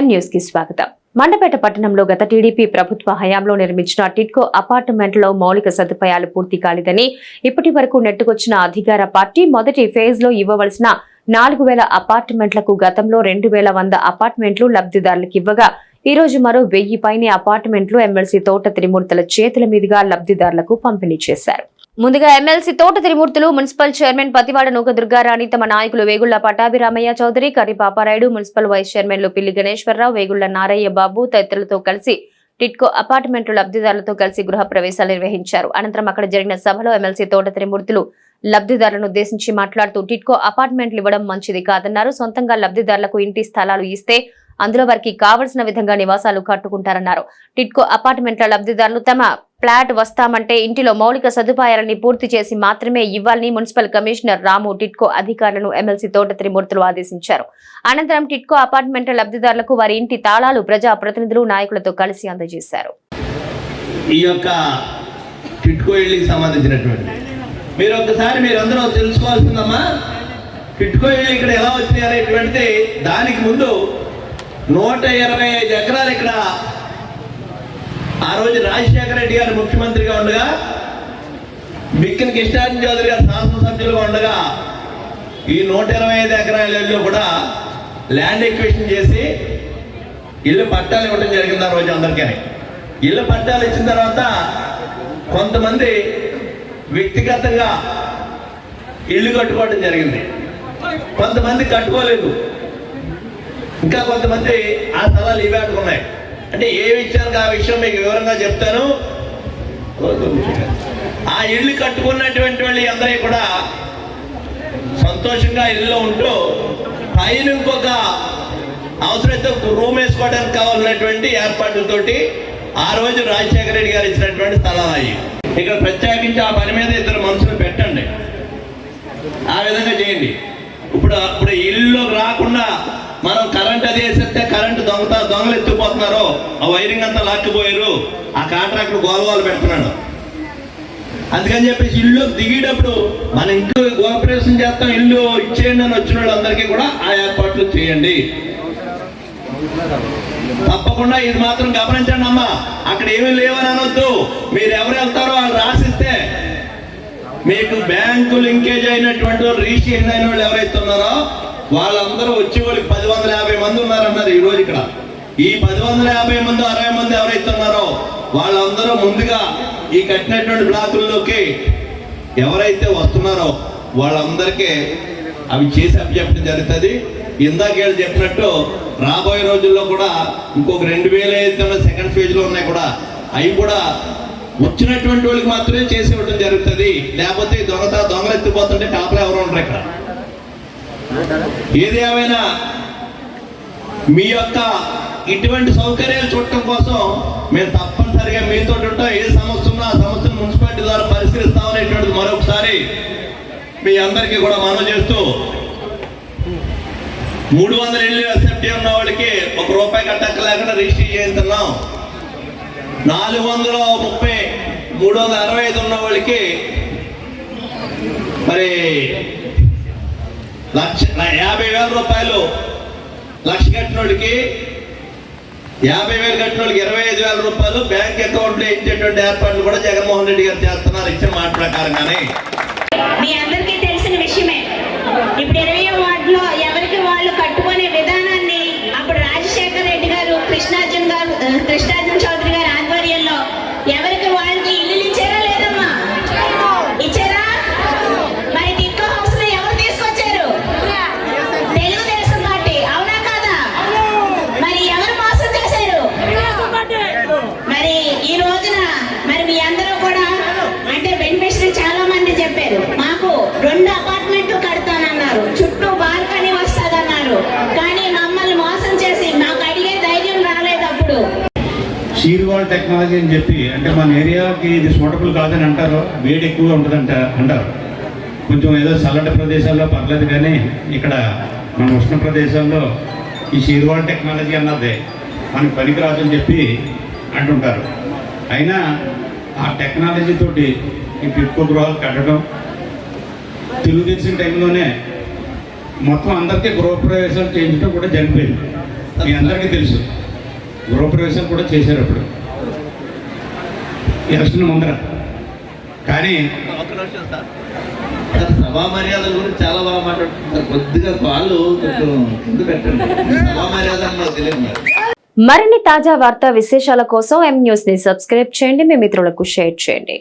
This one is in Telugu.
ఎన్ న్యూస్కి స్వాగతం. మండపేట పట్టణంలో గత టీడీపీ ప్రభుత్వ హయాంలో నిర్మించిన టిట్కో అపార్ట్మెంట్లో మౌలిక సదుపాయాలు పూర్తి కాలేదని ఇప్పటి వరకు నెట్టుకొచ్చిన అధికార పార్టీ మొదటి ఫేజ్లో ఇవ్వవలసిన నాలుగు వేల అపార్ట్మెంట్లకు గతంలో రెండు వేల వంద అపార్ట్మెంట్లు లబ్ధిదారులకు ఇవ్వగా ఈ రోజు మరో వెయ్యి పైనే అపార్ట్మెంట్లు ఎమ్మెల్సీ తోట త్రిమూర్తుల చేతుల మీదుగా లబ్ధిదారులకు పంపిణీ చేశారు. ముందుగా ఎమ్మెల్సీ తోట త్రిమూర్తులు మున్సిపల్ చైర్మన్ పతివాడ నూక దుర్గారాణి తమ నాయకులు వేగుళ్ళ పటాభిరామయ్య చౌదరి కర్రి పాపారాయుడు మున్సిపల్ వైస్ చైర్మన్లు పిల్లి గణేశ్వరరావు వేగుళ్ళ నారయ్య బాబు తదితరులతో కలిసి టిట్కో అపార్ట్మెంట్లు లబ్ధిదారులతో కలిసి గృహ ప్రవేశాలు నిర్వహించారు. అనంతరం అక్కడ జరిగిన సభలో ఎమ్మెల్సీ తోట త్రిమూర్తులు లబ్ధిదారులను ఉద్దేశించి మాట్లాడుతూ టిట్కో అపార్ట్మెంట్లు ఇవ్వడం మంచిది కాదన్నారు. సొంతంగా లబ్ధిదారులకు ఇంటి స్థలాలు ఇస్తే అందులో వారికి కావలసిన విధంగా నివాసాలు కట్టుకుంటారన్నారు. టిట్కో అపార్ట్మెంట్ల లబ్ధిదారులు తమ ఫ్లాట్ వస్తామంటే ఇంటిలో మౌలిక సదుపాయాలని పూర్తి చేసి మాత్రమే ఇవ్వాలని మున్సిపల్ కమిషనర్ రాము టిట్కో అధికారులను ఎమ్మెల్సీ తోట త్రిమూర్తులు ఆదేశించారు. అనంతరం టిట్కో అపార్ట్మెంట్ల లబ్ధిదారులకు వారి ఇంటి తాళాలు ప్రజా ప్రతినిధులు నాయకులతో కలిసి అందజేశారు. ఈ యొక్క టిట్కో ఇళ్ళకి సంబంధించినటువంటి మీరు ఒక్కసారి మీరందరూ తెలుసుకోవాల్సిందమ్మా టిట్కో ఇక్కడ ఎలా వచ్చినాయి అనేటువంటిది దానికి ముందు నూట ఇరవై ఐదు ఎకరాలు ఇక్కడ ఆ రోజు రాజశేఖర రెడ్డి గారు ముఖ్యమంత్రిగా ఉండగా బిక్కిన కృష్ణారాయణ చౌదరి గారు శాసనసభ్యులుగా ఉండగా ఈ నూట ఇరవై ఐదు ఎకరాలలో కూడా ల్యాండ్ ఎక్విషన్ చేసి ఇల్లు పట్టాలు ఇవ్వడం జరిగింది ఆ రోజు అందరికీ. ఇల్లు పట్టాలు ఇచ్చిన తర్వాత కొంతమంది వ్యక్తిగతంగా ఇల్లు కట్టుకోవడం జరిగింది. కొంతమంది కట్టుకోలేదు. ఇంకా కొంతమంది ఆ స్థలాలు ఇవ్వాడుకున్నాయి అంటే ఏ విషయానికి ఆ విషయం మీకు వివరంగా చెప్తాను? ఆ ఇల్లు కట్టుకున్నటువంటి వాళ్ళు అందరూ కూడా సంతోషంగా ఇల్లులో ఉంటూ పైన ఇంకొక అవసరమైతే రూమ్ వేసుకోవడానికి కావాలన్నటువంటి ఏర్పాట్లతోటి ఆ రోజు రాజశేఖర రెడ్డి గారు ఇచ్చినటువంటి స్థలాలు అయ్యి ఇక్కడ ప్రత్యేకించి ఆ పని మీద ఇద్దరు మనుషులు పెట్టండి. ఆ విధంగా చేయండి. ఇప్పుడు ఇప్పుడు ఇల్లు రాకుండా మనం కరెంట్ అది వేసేస్తే కరెంట్ దొంగత దొంగలు ఎత్తుకుపోతున్నారు ఆ వైరింగ్ అంతా లాక్కిపోయారు ఆ కాంట్రాక్టర్ గోలగోలు పెడుతున్నాడు. అందుకని చెప్పేసి ఇల్లు దిగేటప్పుడు మన ఇంట్లో గోపరేషన్ చేస్తాం ఇల్లు ఇచ్చేయండి అని వచ్చిన వాళ్ళందరికీ కూడా ఆ ఏర్పాట్లు చేయండి. తప్పకుండా ఇది మాత్రం గమనించండి అమ్మా. అక్కడ ఏమీ లేవని అనొద్దు. మీరు ఎవరు వెళ్తారో వాళ్ళు రాసిస్తే మీకు బ్యాంకు లింకేజ్ అయినటువంటి వాళ్ళు, రిజిస్ట్రేషన్ అయిన వాళ్ళు ఎవరైతే ఉన్నారో వాళ్ళందరూ వచ్చే వాళ్ళకి పది వందల యాభై మంది ఉన్నారన్నారు ఈ రోజు ఇక్కడ. ఈ పది వందల యాభై మంది అరవై మంది ఎవరైతే ఉన్నారో వాళ్ళందరూ ముందుగా ఈ కట్టినటువంటి బ్లాకుల్లోకి ఎవరైతే వస్తున్నారో వాళ్ళందరికీ అవి చేసి అప్పచెప్పడం జరుగుతుంది. ఇందాక చెప్పినట్టు రాబోయే రోజుల్లో కూడా ఇంకొక రెండు వేల ఐదు సెకండ్ ఫేజ్లో ఉన్నాయి కూడా. అవి కూడా వచ్చినటువంటి వాళ్ళకి మాత్రమే చేసి ఇవ్వడం జరుగుతుంది. లేకపోతే దొంగత దొంగలు ఎత్తిపోతుంటే కాపలా ఎవరు ఉండరు ఇక్కడ. ఏది ఏమైనా మీ యొక్క ఇటువంటి సౌకర్యాలు చూడటం కోసం మేము తప్పనిసరిగా మీతో ఉంటాం ఏ సమస్య ఉన్నా ఆ సమస్యను మున్సిపాలిటీ ద్వారా పరిష్కరిస్తామనేటువంటిది మరొకసారి మీ అందరికీ కూడా మనం చేస్తూ మూడు వందల ఇళ్ళు ఎస్ఎఫ్టీ ఉన్న వాళ్ళకి ఒక రూపాయి కట్టక్క లేకుండా రిజిస్టర్ చేయించున్నాం నాలుగు వందల ముప్పై మూడు వందల అరవై ఐదు ఉన్న వాళ్ళకి మరి లక్ష యాభై వేల రూపాయలు లక్ష కట్టినోడికి యాభై వేలు కట్టినోడికి ఇరవై ఐదు వేల రూపాయలు బ్యాంక్ అకౌంట్లో ఇచ్చేటువంటి ఏర్పాట్లు కూడా జగన్మోహన్ రెడ్డి గారు చేస్తున్నారు ఇచ్చిన మాట ప్రకారంగానే మీ అందరికీ తెలిసిన విషయమే ఇప్పుడు ఇరవై వార్డులో ఎవరికి వాళ్ళు కట్టుకునే విధానాన్ని అప్పుడు రాజశేఖర రెడ్డి గారు కృష్ణార్జున్ గారు ఆ, షీర్వాల్ టెక్నాలజీ అని చెప్పి అంటే మన ఏరియాకి ఇది సూటబుల్ కాదని అంటారు. వేడి ఎక్కువగా ఉంటుందంట అంటారు. కొంచెం ఏదో చల్లటి ప్రదేశాల్లో పర్లేదు కానీ ఇక్కడ మన ఉష్ణ ప్రదేశాల్లో ఈ షీర్వాల్ టెక్నాలజీ అన్నది. మనకి పనికిరాదని చెప్పి అంటుంటారు. అయినా ఆ టెక్నాలజీ తోటి ఈ పిక్కు గృహాలు కట్టడం తెలుగుదేశం టైంలోనే మొత్తం అందరికీ గృహప్రవేశాలు చేయించడం కూడా జరిగిపోయింది. మీ అందరికీ తెలుసు. గృహప్రవేశం కూడా చేశారు అప్పుడు. ఎలక్షన్ ముందర. కానీ సభా మర్యాదల గురించి చాలా బాగా మాట్లాడుతున్నారు. కొద్దిగా కొంచెం పెట్టండి. సభా మర్యాద తెలియదు మరిన్ని తాజా వార్తా విశేషాల కోసం ఎం న్యూస్ని సబ్స్క్రైబ్ చేయండి. మీ మిత్రులకు షేర్ చేయండి.